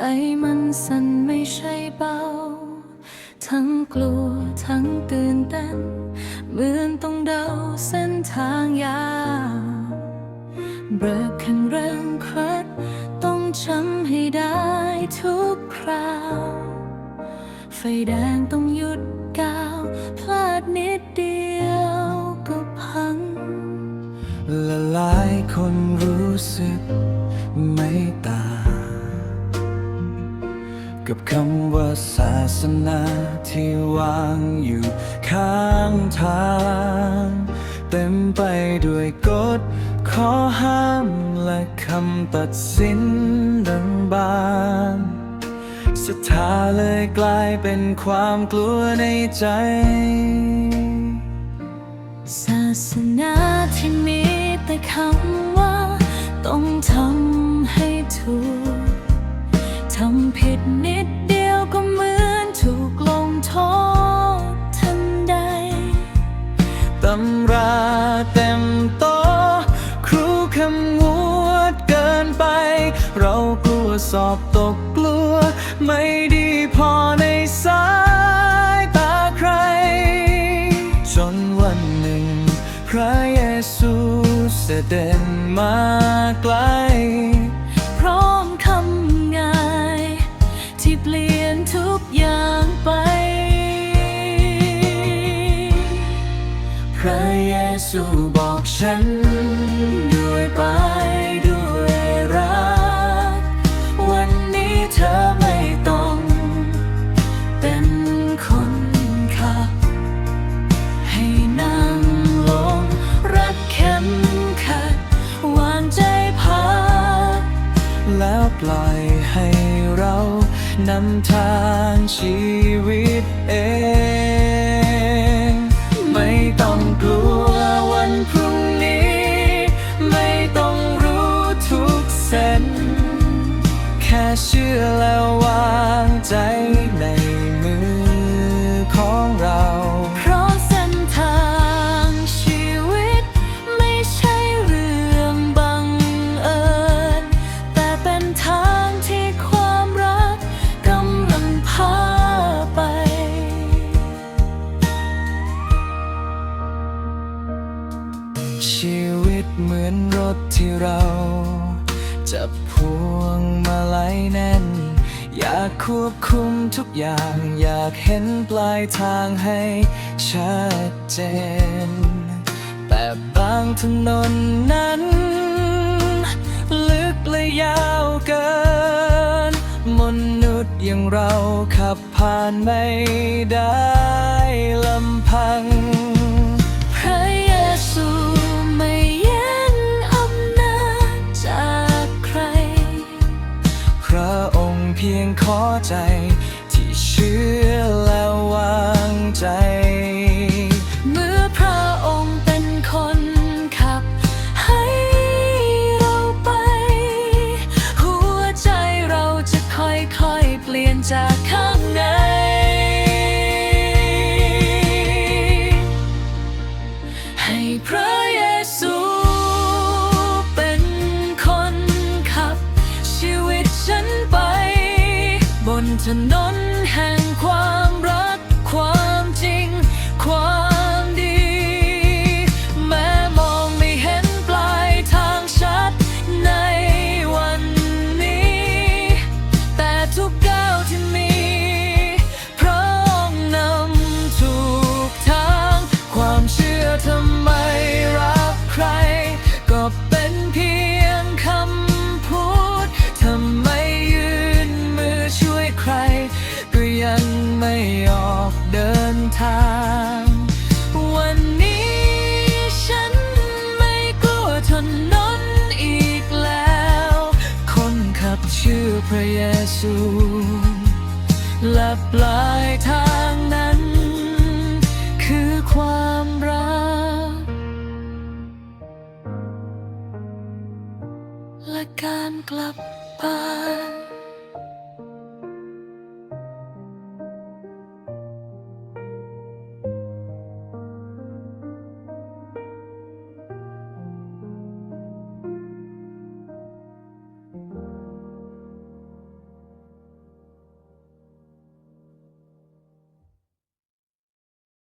ใจมันสั่นไม่ใช่เบา ทั้งกลัวทั้งตื่นเต้นเหมือนต้องเดาเส้นทางยาวเบรกคันเร่งครัดต้องจำให้ได้ทุกคราว ไฟแดงต้องหยุดก้าวพลาดนิดเดียวก็พังและหลายคนรู้สึกไม่ กับคำว่าศาสนาที่วางอยู่ข้างทาง เต็มไปด้วยกฎข้อห้ามและคำตัดสินดังบางศรัทธาเลยกลายเป็นความกลัวในใจ ศาสนาที่มีแต่คำว่า ต้องทำให้ถูก เรากลัวสอบตกกลัว ไม่ดีพอในสายตาใคร จนวันหนึ่ง พระเยซูเสด็จมาไกล พร้อมคำง่าย ที่เปลี่ยนทุกอย่างไป พระเยซูบอกฉันำทางชีวิตเอง ไม่ต้องกลัววันพรุ่งนี้ ไม่ต้องรู้ทุกเส้น แค่เชื่อแล้ววางใจ อนรถที่เราจับพวงมาลัยแน่น อยากควบคุมทุกอย่าง อยากเห็นปลายทางให้ชัดเจน แต่บางถนนนั้น ลึกและยาวเกิน มนุษย์อย่างเราขับผ่านไม่ได้ลำพัง เพียงขอใจที่เชื่อ ถนน พระเยซูและปลายทางนั้น คือความรัก และการกลับบ้าน